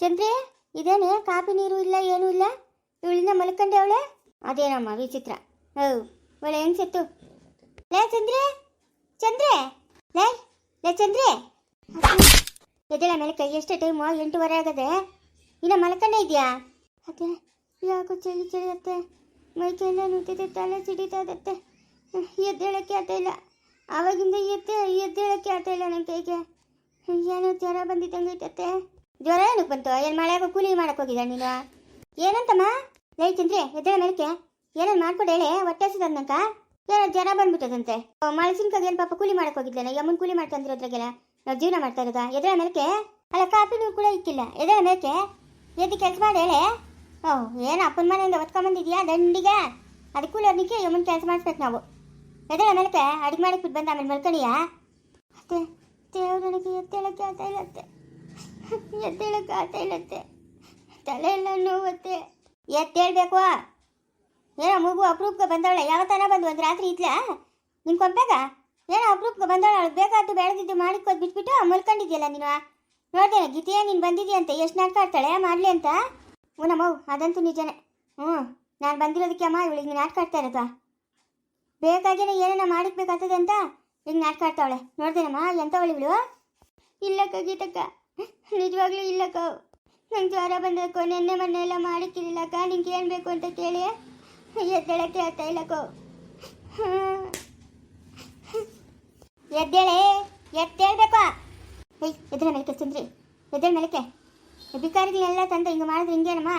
ಚಂದ್ರಿ, ಇದೇನೆ ಕಾಫಿ ನೀರು ಇಲ್ಲ, ಏನೂ ಇಲ್ಲ? ಇವಳಿಂದ ಮಲ್ಕಂಡೆ ಅವಳೆ? ಅದೇನಮ್ಮ ವಿಚಿತ್ರ. ಹೌ, ಒಳ್ಳೆ ಹೆಂಗ್ ಸೆತ್ತು ಲೇ ಚಂದ್ರೆ ಚಂದ್ರೆ, ಲೇ ಲೇ ಚಂದ್ರೆ. ಎದ್ದೇಳ ಮೇಲೆ ಕೈ, ಎಷ್ಟು ಟೈಮು ಎಂಟೂವರೆ ಆಗದೆ. ಇನ್ನ ಮಲ್ಕಂಡೆ ಇದೆಯಾ ಅದೇ ಯಾಕೋ ಚಳಿ ಚಳಿ ಅತ್ತೆ. ಮೈಕೆಲ್ಲ ನುಗ್ಗಿದೆ ತಲೆ ಸಿಡಿತದತ್ತೆ. ಎದ್ದೇಳಕ್ಕೆ ಆಟ ಇಲ್ಲ. ಆವಾಗಿಂದ ಎದ್ದೆ, ಎದ್ದೇಳಕ್ಕೆ ಆಟ ಇಲ್ಲ ನನ್ನ ಕೈಗೆ. ಏನೋ ಜ್ವರ ಬಂದಿದ್ದಂಗೈತತ್ತೆ. ಜ್ವರ ಏನಕ್ಕೆ ಬಂತು? ಏನು ಮಳೆಯಾಗ ಕೂಲಿ ಮಾಡಕ್ಕೆ ಹೋಗಿದ್ದ ನೀನು? ಏನಂತಮ್ಮ? ತಿಂದ್ರೆ ಎದ್ದೇಳ ಮೇಲಕ್ಕೆ ಏನೇನು ಮಾಡ್ಕೊಡು ಹೇಳಿ, ಹೊಟ್ಟೆ ಹಸಿದಂಕ ಏನೋ ಜ್ವರ ಬಂದ್ಬಿಟ್ಟದಂತೆ. ಮಳಸಿನ್ಕಾಗ ಏನು ಪಾಪ ಕೂಲಿ ಮಾಡಕ್ಕೆ ಹೋಗಿದ್ದಾನೆ ಯಮ್ಮನ್ ಕೂಲಿ ಮಾಡ್ತಂದಿರೋದ್ರಾಗೆಲ್ಲ ನಾವು ಜೀವನ ಮಾಡ್ತಾ ಇರೋದ? ಎದ್ದೇಳ ಮೇಲಕ್ಕೆ ಅಲ್ಲ, ಕಾಫಿ ನೀವು ಕೂಡ ಇಕ್ಕಿಲ್ಲ. ಎದ್ದೇಳ ಮೇಲಕ್ಕೆ ಎದ್ದು ಕೆಲಸ ಮಾಡಿ ಹೇಳಿ. ಓ, ಏನು ಅಪ್ಪನ ಮನೆಯಿಂದ ಒತ್ಕೊಂಬಂದಿದ್ಯಾ ದಂಡಿಗೆ? ಅದಕ್ಕೆ ಕೂಲಿ ಯಮ್ಮನ್ ಕೆಲಸ ಮಾಡಿಸ್ಬೇಕು ನಾವು. ಎದ್ದೇಳ ಮೇಲಕ್ಕೆ ಅಡುಗೆ ಮಾಡಕ್ಕೆ ಬಿಟ್ಟು ಬಂದ ಆಮೇಲೆ ಮಲ್ಕೊಂಡಿಯಾ ಅತ್ತೆ ದೇವ್ರು ನನಗೆ ಎದ್ದೇಳಕ್ಕೆ ಆಗ್ತಾ ಇಲ್ಲತ್ತೆ ಎದ್ದೇಳಕ್ಕೆ ತಲೆಲ್ಲ ಇಲ್ಲತ್ತೆ ತಲೆ ನೋವತ್ತೆ. ಎತ್ತೇಳ್ಬೇಕು ಏನೋ ಮಗು ಅಪರೂಪಕ್ಕೆ ಬಂದವಳೆ ಯಾವ ಥರ ಬಂದು ಒಂದು ರಾತ್ರಿ ಇತ್ಲಾ ನಿನ್ ಕೊಂಬಾಗ ಏನೋ ಅಪರೂಪಕ್ಕೆ ಬಂದವಳೆ ಅವಳು ಬೇಕಾದ್ದು ಬೆಳೆದಿದ್ದು ಮಾಡಿಕೊದ್ ಬಿಟ್ಬಿಟ್ಟು ಮಲ್ಕೊಂಡಿದ್ಯಲ್ಲ ನೀನು? ನೋಡ್ದೇನೆ, ಗೀತೆಯ ನೀನು ಬಂದಿದ್ಯಂತೆ. ಎಷ್ಟು ನಾಟಕ ಆಡ್ತಾಳೆ? ಮಾಡಲಿ ಅಂತ. ಓ ನಮ್ಮವ್ ಅದಂತೂ ನಿಜನೇ. ಹ್ಞೂ, ನಾನು ಬಂದಿರೋದಕ್ಕೆ ಅಮ್ಮ ಇವಳಿಗೆ ನಾಟಕ ಆಡ್ತಾ ಇರೋದು. ಬೇಕಾಗೇನೆ ಏನೇನ ಮಾಡಿಕ್ಬೇಕಾಗ್ತದೆ ಅಂತ ಈಗ ನಾಟಕ ಆಡ್ತಾವಳೆ. ನೋಡ್ದೇನಮ್ಮ, ಎಂಥವಳು ಇವಳು? ಇಲ್ಲಕ್ಕ ಗೀತಕ್ಕ. ನಿಜವಾಗ್ಲೂ ಇಲ್ಲಕ್ಕ. ನಂಗೆ ಜ್ವರ ಬಂದಕ್ಕೋ ನೆನ್ನೆ ಮೊನ್ನೆ ಎಲ್ಲ ಮಾಡಿಕ್ಕಿರಲಿಲ್ಲಕ್ಕ ನಿಂಗೆ ಏನು ಬೇಕು ಅಂತ ಕೇಳಿ. ಎದ್ದೇಳಕ್ಕೆ ಆಗ್ತಾ ಇಲ್ಲಕ್ಕೋ ಎದ್ದೇಳೆ. ಎದ್ದೇಳ್ಬೇಕು? ಎದ್ರ ಮೇಲಕ್ಕೆ ಚಂದ್ರಿ. ಎದ್ದೇಳ ಮೇಲಕ್ಕೆ. ಬಿಕಾರಿಗಳನ್ನೆಲ್ಲ ತಂದು ಹಿಂಗೆ ಮಾಡಿದ್ರೆ ಹಿಂಗೇನಮ್ಮ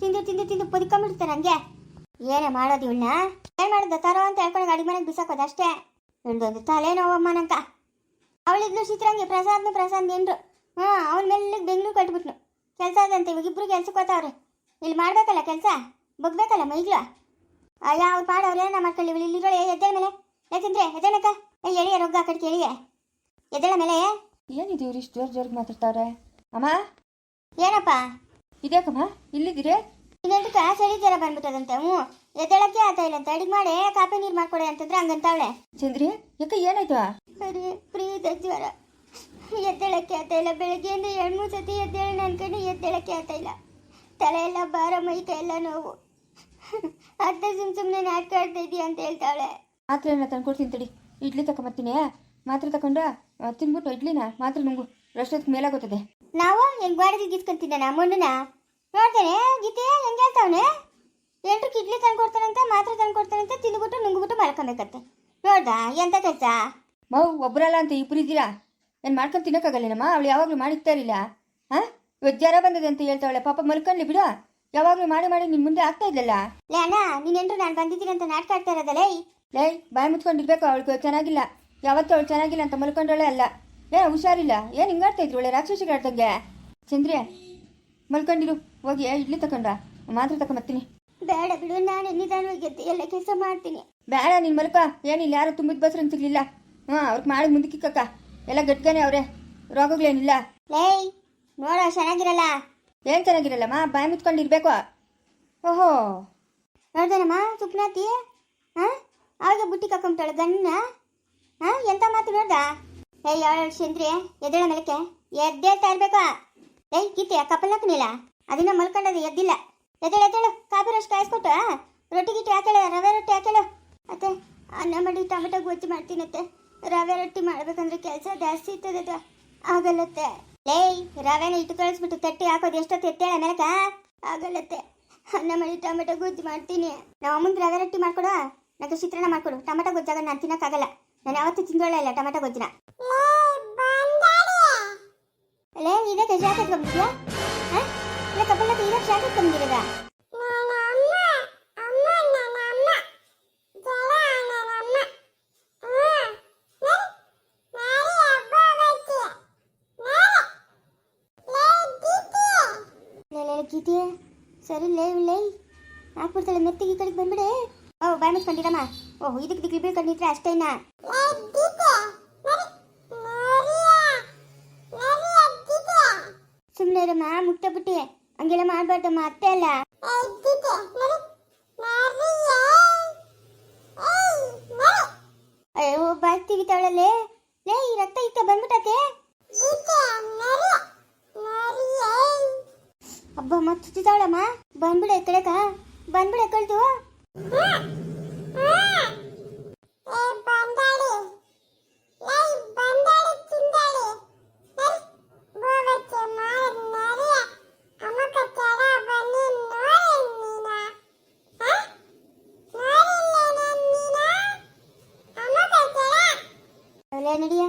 ತಿಂದು ತಿಂದು ತಿಂದು ಪುದ್ಕೊಂಬಿಡ್ತಾರೆ ಹಂಗೆ. ಏನೇ ಮಾಡೋದು ಇವಳನ್ನ ಏನು ಮಾಡೋದು? ತರೋ ಅಂತ ಹೇಳ್ಕೊಂಡು ಅಡಿಗೆ ಮನೆಗೆ ಬಿಸಾಕೋದು ಅಷ್ಟೇ. ಇವಳದೊಂದು ತಲೆನೋವಮ್ಮ ನಂಕ ಅವಳಿದ್ಲು ಚಿತ್ರಂಗಿ ಪ್ರಸಾದ್ನು ಪ್ರಸಾದ್ ಏನ್ರು. ಹಾಂ ಅವನ ಮೇಲೆ ಬೆಂಗ್ಳೂರು ಕಟ್ಬಿಟ್ನು. ಕೆಲಸ ಅದಂತೆ ಇವಾಗಿಬ್ರು ಕೆಲ್ಸಕ್ಕೆ ಹೋತಾವ್ರೆ. ಇಲ್ಲಿ ಮಾಡ್ಬೇಕಲ್ಲ ಕೆಲಸ? ಬಗ್ಬೇಕಲ್ಲ ಮೈಗ್ಲು? ಅಯ್ಯ ಅವ್ರು ಮಾಡವ್ರೆ ನಾ ಮಾಡ್ಕೊಳ್ಳಿ ಇವಳು ಇಲ್ಲಿರೋಳೆ ಎದ್ದೇಳ ಮೇಲೆ. ಯಾಕಂದ್ರೆ ಎದ್ದೇಳಕ್ಕ. ಏ ಎಳಿಯ ರೊಗ್ಗ ಆ ಕಡೆಗೆ ಎಳಿಯ ಎದ್ದೇಳ ಮೇಲೆ. ಏನಿದೆ ಇವ್ರು ಇಷ್ಟು ಜೋರು ಜೋರಿಗೆ ಮಾತಾಡ್ತಾವ್ರೆ? ಅಮ್ಮ? ಏನಪ್ಪ? ಇದ್ಯಾಕಮ್ಮ? ಇಲ್ಲಿದ್ದೀರಿ? ಇನ್ನೊಂದು ಚಳಿ ಜ್ವರ ಬಂದ್ಬಿಟ್ಟದಂತೆ ಹ್ಞೂ. ಎದ್ದೇಳಕ್ಕೆ ಆತ ಇಲ್ಲ ಅಂತ ಅಡಿಗೆ ಮಾಡಿ ಕಾಫಿ ನೀರು ಮಾಡ್ಕೊಡೆ ಅಂತಂದ್ರೆ ಹಂಗಂತಾವಳೆ. ಚಂದ್ರಿ ಯಾಕೆ ಏನಾಯ್ತು? ಅರೆ ಪ್ರೀತ ಜ್ವರ. ಎದ್ದೇಳಕ್ಕೆ ಆಗ್ತಾ ಇಲ್ಲ. ಬೆಳಗ್ಗೆಯಿಂದ ಎರಡು ಮೂರು ಸತಿ ಎದ್ದೇಳ ಅನ್ಕೊಂಡು ಎದ್ದೇಳಕ್ಕೆ ಆಗ್ತಾ ಇಲ್ಲ. ತಲೆ ಎಲ್ಲ ಭಾರ ಮೈ ಎಲ್ಲ ನೋವು. ಅರ್ಧ ಸುಮ್ ಸುಮ್ಮನೆ ನಾಟಕ ಆಡ್ತಾ ಇದೀಯ ಅಂತ ಹೇಳ್ತಾಳೆ. ಮಾತ್ರೆ ಎಲ್ಲ ತಂದ್ಕೊಡ್ತೀನಿ ತಡಿ. ಇಡ್ಲಿ ತಕೊಂಬತ್ತೀನಿ ಮಾತ್ರೆ ತಗೊಂಡು ತಿಂದ್ಬಿಟ್ಟು ತಿನ್ಬಿಟ್ಟು ಇಡ್ಲಿನ ಮಾತ್ರೆ ನುಂಗು. ರಷ್ಟೊತ್ತಿಗೆ ಮೇಲಾಗುತ್ತದೆ ನಾವು ಹೆಂಗ್ ಬಾಡಿಗೆ ಗೀತ್ಕೊಂತಿದ್ದೆ ನಾ ಮೊನ್ನನ? ನೋಡ್ತೇನೆ ಗೀತೆ ಹೆಂಗ್ ಹೇಳ್ತಾವನೆ? ಎಂಟ್ರಕ್ಕೆ ಇಡ್ಲಿ ತಂದ್ಕೊಡ್ತಾನಂತ ಮಾತ್ರ ಮಾತ್ರೆ ತಂದು ಅಂತ ತಿಂದ್ಬಿಟ್ಟು ನುಂಗ್ಬಿಟ್ಟು ಮಲ್ಕೊಬೇಕಂತೆ. ನೋಡ್ದಾ ಎಂತ ಕೆಲಸ? ಮೌ ಒಬ್ಬರಲ್ಲ ಅಂತ ಇಬ್ರು ಏನು ಮಾಡ್ಕೊಂಡು ತಿನ್ನೋಕ್ಕಾಗಲ್ಲೇನಮ್ಮ? ಅವಳು ಯಾವಾಗಲೂ ಮಾಡಿಕ್ತಾ ಇರಲಿಲ್ಲ. ಹಾಂ ಇವತ್ತು ಜ್ವರ ಬಂದಿದೆ ಅಂತ ಹೇಳ್ತಾವಳೆ. ಪಾಪ ಮಲ್ಕೊಂಡ್ಲಿ ಬಿಡು. ಯಾವಾಗಲೂ ಮಾಡಿ ಮಾಡಿ ನಿನ್ನ ಮುಂದೆ ಆಗ್ತಾ ಇದ್ದಲ್ಲ ಲೇ ಅಣ್ಣ ನೀನೆಂದ್ರು ನಾನು ಬಂದಿದ್ದೀನಿ ಅಂತ ನಾಟಕ ಆಡ್ತಾ ಇರೋದಲ್ಲೇ ಲೇ? ಬಾಯಿ ಮುಚ್ಕೊಂಡಿರ್ಬೇಕು. ಅವಳಿಗೆ ಚೆನ್ನಾಗಿಲ್ಲ. ಯಾವತ್ತೂ ಅವಳು ಚೆನ್ನಾಗಿಲ್ಲ ಅಂತ ಮಲ್ಕೊಂಡವಳೆ ಅಲ್ಲ. ಏ ಹುಷಾರಿಲ್ಲ. ಏನು ಹಿಂಗಾಡ್ತಾ ಇದ್ರು ಒಳ್ಳೆ ರಾಕ್ಷಸಿಗಾಡ್ದಂಗೆ ಚಂದ್ರಿ ಮಲ್ಕೊಂಡಿರು. ಹೋಗಿ ಇಡ್ಲಿ ತಕೊಂಡ ಮಾತ್ರ ತಕೊಂಬರ್ತೀನಿ ಬೇಡ ಬಿಡು ನಾನು ನಿಧಾನವಾಗಿ ಎದ್ದು ಎಲ್ಲ ಕೆಲಸ ಮಾಡ್ತೀನಿ. ಬೇಡ ನೀನು ಮಲ್ಕ. ಏನಿಲ್ಲ ಯಾರು ತುಂಬಿದ ಬಸ್ರು ಸಿಗ್ಲಿಲ್ಲ ಹಾಂ ಅವ್ರಿಗೆ ಮಾಡಿ ಮುಂದಕ್ಕೆ ಕಕ್ಕ ಎಲ್ಲ ಗಟ್ಕನೆ ಅವ್ರೆ. ರೋಗಗಳೇನಿಲ್ಲ. ಲೇಯ್ ನೋಡೋ ಚೆನ್ನಾಗಿರಲ್ಲ. ಏನು ಚೆನ್ನಾಗಿರಲ್ಲಮ್ಮ? ಬಾಯಿ ಮುಚ್ಕೊಂಡಿರ್ಬೇಕು ಓಹೋ. ನೋಡ್ದನಮ್ಮ ಸುಪ್ನಾತಿ? ಹಾಂ? ಅವಾಗ ಬುಟ್ಟಿ ಕಕ್ಕೊಂಬಿಟ್ಟಾಳೆ ಗಣ್ಣ ಹಾಂ? ಎಂತ ಮಾತು ನೋಡ್ದ? ಏಯ್ ಅವಳ ಚಂದ್ರಿ ಎದ್ದೇಳ ಮೇಲಕ್ಕೆ. ಎದ್ದೇಳ್ತಾ ಇರ್ಬೇಕು ಏಯ್ ಕಿತ್ತೆ ಕಪಲ್ ಹಾಕನಿಲ್ಲ ಅದನ್ನ ಮಲ್ಕೊಂಡದು ಎದ್ದಿಲ್ಲ. ಎದ್ದೇಳು ಎದ್ದೇಳು ಕಾಫಿ ರಷ್ಟು ಕಾಯಿಸ್ಕೊಟ್ಟು. ರೊಟ್ಟಿ ಗಿಟ್ಟಿ ಹಾಕೇಳು ರವೆ ರೊಟ್ಟಿ ಹಾಕೇಳು ಅತ್ತೆ ಅನ್ನ ಮಾಡಿ ಟೊಮೆಟೊ ಗೊಜ್ಜು ಮಾಡ್ತೀನತ್ತೆ ರವೆ ರೊಟ್ಟಿ ಮಾಡ್ಬೇಕಂದ್ರೆ ಕೆಲಸ ಜಾಸ್ತಿ ಇರ್ತದೆ ಆಗಲತ್ತೆ. ಲೇಯ್, ರವೆನ ಇಟ್ಟು ಕಳಿಸ್ಬಿಟ್ಟು ತಟ್ಟಿ ಹಾಕೋದು ಎಷ್ಟೊತ್ತು ಎತ್ತೇಳ ಮೇಲಕ ಆಗಲ್ಲತ್ತೆ ಅನ್ನ ಮಾಡಿ ಟೊಮೆಟೊ ಗೊಜ್ಜು ಮಾಡ್ತೀನಿ. ನಾವು ಮುಂದೆ ರವೆ ರೊಟ್ಟಿ ಮಾಡ್ಕೊಡು ನನಗೆ ಚಿತ್ರಾನ್ನ ಮಾಡ್ಕೊಡು. ಟೊಮೆಟೊ ಗೊಜ್ಜಾಗ ನಾನು ತಿನ್ನಕ್ಕಾಗಲ್ಲ ನಾನು ಯಾವತ್ತೂ ತಿಂದೋಳೆ ಇಲ್ಲ ಟೊಮೆಟೊ ಗೊಜ್ಜನ. ಲೇ ಇದಕ್ಕೆ ಶಾಖ ಕಂಬಿದ್ಯಾ ಇಲ್ಲ ಕಪಲಕ್ಕೆ ಇದಕ್ಕೆ ಶಾಖ ಕಂಬಿರದ ಗೀತೆ ಸರಿ ಲೇ ಲೇ. ಹಾಕ್ಬಿಡ್ತಾಳೆ ಮೆತ್ತಿಗೆ ಈ ಕಡೆಗೆ ಬಂದ್ಬಿಡೆ. ಓ ಬಾಯ್ ಮುಚ್ಕೊಂಡಿರಮ್ಮ ಓಹ್ ಇದಕ್ಕೆ ದಿಗ್ಲಿ ಬೀಳ್ಕೊಂಡಿದ್ರೆ ಅಷ್ಟೇನಾ? ಸುಮ್ಮನೆ ಇರಮ್ಮ ಮುಟ್ಟ ಬಿಟ್ಟಿ. ಹಂಗೆಲ್ಲ ಮಾಡ್ಬಾರ್ದಮ್ಮ ಅತ್ತೆ ಅಲ್ಲ. ಅಯ್ಯೋ ಬಾಯ್ ತೆಗಿತಾವಳಲ್ಲೇ. ಲೇ ಈ ರಕ್ತ ಇತ್ತ ಬಂದ್ಬಿಟ್ಟತೆ. ಅಬ್ಬ ಮತ್ತೆ ಚುಚ್ಚಿತಾವಳಮ್ಮ ಬಂದ್ಬಿಡ ಕಡೆಕ ಬಂದ್ಬಿಡ ಕಳ್ದು ಅಲ್ಲೇ ನಡಿಯ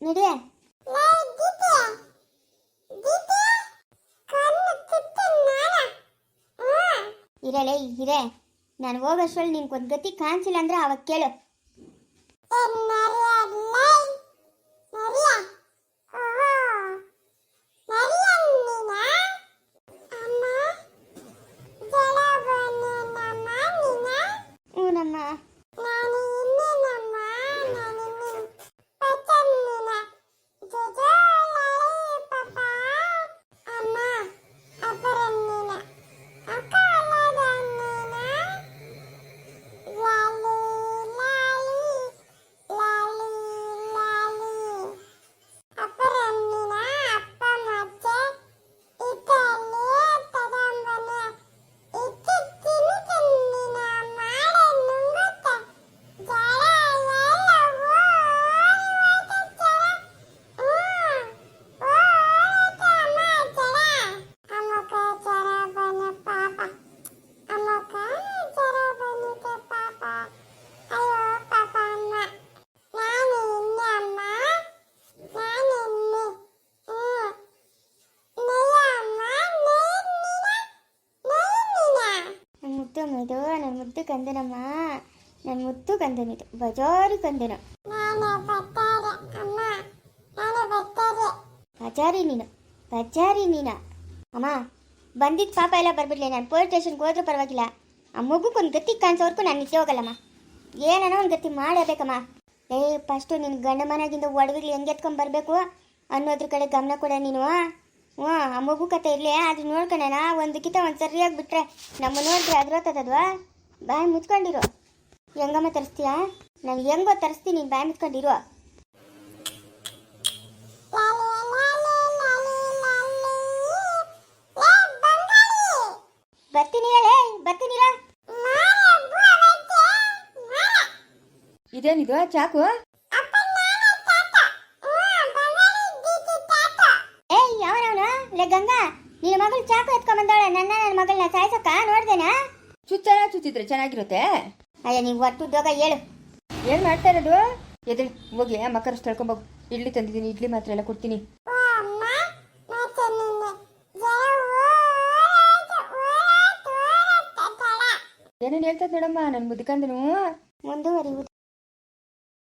ನಡಿಯ ಇರಲೇ ಇರೇ ನಾನು ಹೋಗೋಷ್ಟ್ರಲ್ಲಿ ನಿನ್ಗೊಂದು ಗತಿ ಕಾಣಿಸಿಲ್ಲ ಅಂದ್ರೆ ಅವಾಗ ಕೇಳು ಹ್ಞೂನಮ್ಮ ಕಂದನಮ್ಮ ನನ್ನ ಮುತ್ತು ಕಂದನಿದು ಬಜಾರಿ ಕಂದನ ಬಜಾರಿ ನೀನು ಬಜಾರಿ. ನೀನ ಅಮ್ಮ ಬಂದಿದ್ದ ಪಾಪ ಎಲ್ಲ ಬರ್ಬಿಡ್ಲಿ ನಾನು ಪೊಲೀಸ್ ಸ್ಟೇಷನ್ಗೆ ಹೋದ್ರೂ ಪರವಾಗಿಲ್ಲ. ಆ ಒಂದು ಗತಿ ಕಾಣಿಸೋವರೆಗೂ ನಾನು ನಿದ್ದೆ ಹೋಗಲ್ಲಮ್ಮ. ಏನೋ ಒಂದು ಗತಿ ಮಾಡಬೇಕಮ್ಮ ಏ ಫಸ್ಟು ನಿನ್ನ ಗಂಡ ಮನೆಗಿಂದ ಒಡವಿಗ್ಲಿ ಹೆಂಗೆ ಎತ್ಕೊಂಡ್ ಬರಬೇಕು ಅನ್ನೋದ್ರ ಕಡೆ ಗಮನ ಕೊಡ ನೀನು. ಹ್ಞೂ ಆ ಮಗು ಕತೆ ಇರಲಿ ಅದು ನೋಡ್ಕೊಳ್ಳೋಣ ಒಂದು ಕಿತ ಒಂದು ಸರಿಯಾಗಿ ಬಿಟ್ಟರೆ ನಮ್ಮ ನೋಡಿದ್ರೆ ಅದ್ರೋತದದ್ವಾ ಬಾಯಿ ಮುಚ್ಕೊಂಡಿರು. ಹೆಂಗಮ್ಮ ತರಿಸ್ತೀಯಾ? ನಾನು ಹೆಂಗೋ ತರಿಸ್ತೀನಿ ಬಾಯಿ ಮುಚ್ಕೊಂಡಿರು. ಬರ್ತೀನಿ ಹೇಳೇ ಬರ್ತೀನಿ ಇದೇನಿದು? ಚಾಕು? ಏಯ್ ಯಾವನವನ? ಲೇ ಗಂಗಾ ನಿನ್ನ ಮಗಳು ಚಾಕು ಎತ್ಕೊಂಡ್ ಬಂದವಳೆ. ನನ್ನ ನನ್ನ ಮಗಳನ್ನ ಸಾಯಿಸಕ್ಕ ನೋಡ್ದೇನಾ? ಚುಚ್ಚನ ಚುಚ್ಚಿದ್ರೆ ಚೆನ್ನಾಗಿರುತ್ತೆ? ಅಯ್ಯ ನೀವು ಒಟ್ಟುದ್ದೋಗ ಹೇಳು. ಏನು ಮಾಡ್ತಾ ಇರೋದು? ಎದ್ರಿ ಹೋಗಿ ಅಮ್ಮ ಕರೆಸ್ಟ್ ತಳ್ಕೊಂಬೋಗು ಇಡ್ಲಿ ತಂದಿದ್ದೀನಿ ಇಡ್ಲಿ ಮಾತ್ರ ಎಲ್ಲ ಕೊಡ್ತೀನಿ. ಏನೇನು ಹೇಳ್ತದ ನೋಡಮ್ಮ ನನ್ನ ಮುದ್ಕಂದನು? ಮುಂದುವರಿಯುವುದು.